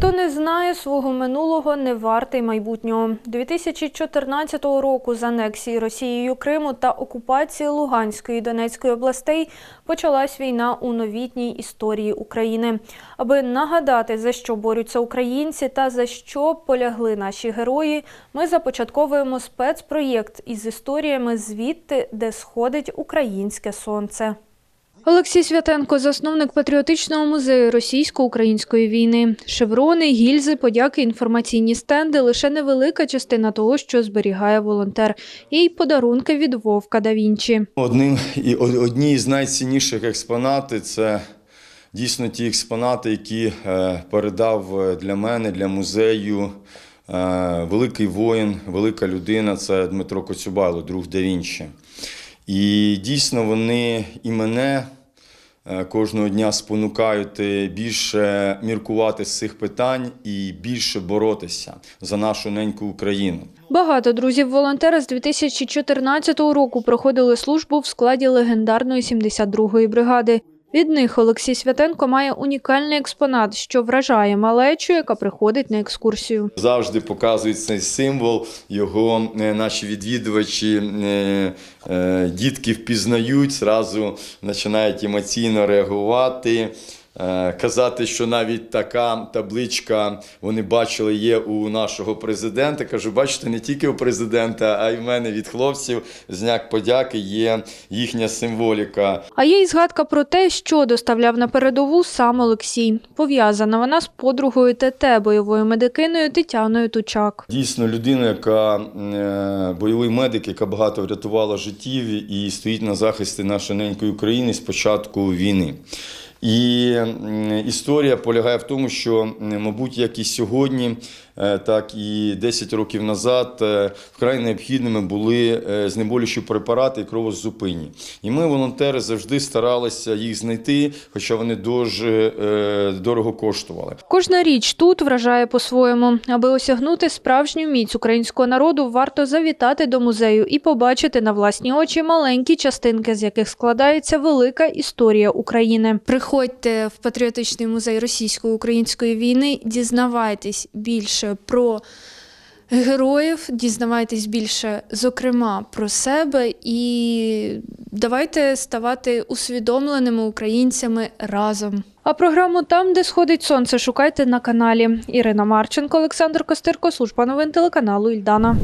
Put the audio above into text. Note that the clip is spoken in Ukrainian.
Хто не знає свого минулого, не вартий майбутнього. 2014 року з анексії Росією Криму та окупації Луганської і Донецької областей почалась війна у новітній історії України. Аби нагадати, за що борються українці та за що полягли наші герої, ми започатковуємо спецпроєкт із історіями звідти, де сходить українське сонце. Олексій Святенко, засновник патріотичного музею російсько-української війни. Шеврони, гільзи, подяки, інформаційні стенди лише невелика частина того, що зберігає волонтер. Й подарунки від Вовка да Вінчі. Одним і одні з найцінніших експонати це дійсно ті експонати, які е, передав е, для мене, для музею е, великий воїн, велика людина це Дмитро Коцюбайло, друг да Вінчі. І дійсно вони і мене кожного дня спонукають е, більше міркувати з цих питань і більше боротися за нашу неньку Україну. Багато друзів-волонтера з 2014 року проходили службу в складі легендарної 72-ї бригади. Від них Олексій Святенко має унікальний експонат, що вражає малечу, яка приходить на екскурсію. Завжди показують цей символ. Його е, наші відвідувачі, е, е, дітки впізнають, зразу починають емоційно реагувати. Е, Казати, що навіть така табличка вони бачили є у нашого президента. Кажу, бачите, не тільки у президента, а й в мене від хлопців. Знак подяки є їхня символіка. А є й згадка про те, що доставляв на передову сам Олексій. Пов'язана вона з подругою ТТ, бойовою медикиною Тетяною Тучак. Дійсно, людина, яка е, бойовий медик, яка багато врятувала життів і стоїть на захисті нашої ненької України з початку війни. І історія полягає в тому, що, мабуть, як і сьогодні, е, так і 10 років назад е, вкрай необхідними були е, знеболюючі препарати і кровозупинні. І ми, волонтери, завжди старалися їх знайти, хоча вони дуже дорого коштували. Кожна річ тут вражає по-своєму. Аби осягнути справжню міць українського народу, варто завітати до музею і побачити на власні очі маленькі частинки, з яких складається велика історія України. Приходьте в патріотичний музей російсько-української війни, дізнавайтесь більше про героїв, дізнавайтесь більше, зокрема, про себе, і давайте ставати усвідомленими українцями разом. А програму там, де сходить сонце, шукайте на каналі. Ірина Марченко, Олександр Костирко, служба новин телеканалу Ільдана.